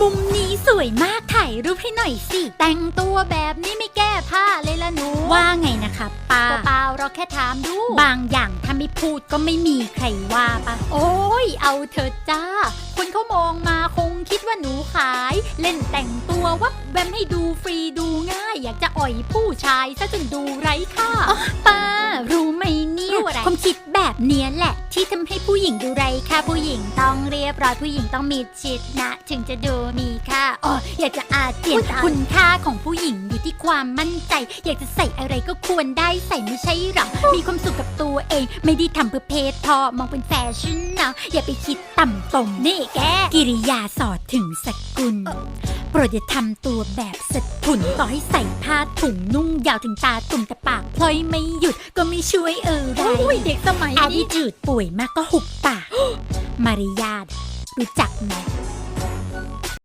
มุมนี้สวยมากถ่ายรูปให้หน่อยสิ แต่งตัวแบบนี้ไม่แก้ผ้าเลยละหนู ว่าไงนะคะป้าเปล่าเราแค่ถามดู บางอย่างถ้าไม่พูดก็ไม่มีใครว่าปะโอ้ยเอาเถอะจ้า คนเขามองมาคงคิดว่าหนูขาย เล่นแต่งตัววับแวมให้ดูฟรีดูง่าย อยากจะอ่อยผู้ชายซะจนดูไร้ค่าป้ารู้ แบบเนี้ยแหละ ที่ทำให้ผู้หญิงดูไร้ค่าผู้หญิงต้องเรียบร้อยผู้หญิงต้องมีชิดนะ ถึงจะดูมีค่าอ๋ออยากจะอาเจียนอุ๊ยตายคุณค่าของผู้หญิงอยู่ที่ความมั่นใจ อยากจะใส่อะไรก็ควรได้ใส่ไม่ใช่หรอมีความสุขกับตัวเอง ไม่ได้ทำเพื่อเพศพอมองเป็นแฟชั่นนะอย่าไปคิดต่ำตมนี่แกกิริยาสอดถึงสกุล โปรดอย่าทำตัวแบบสะทุนต่อให้ใส่ผ้าถุงนุ่งยาวถึงตาตุ่มแต่ปากพลอยไม่หยุดก็ไม่ช่วยเออไรโอ้ยเด็กสมัยอาดินี้จืดป่วยมากก็หุบปาก มารยาทรู้จักไหม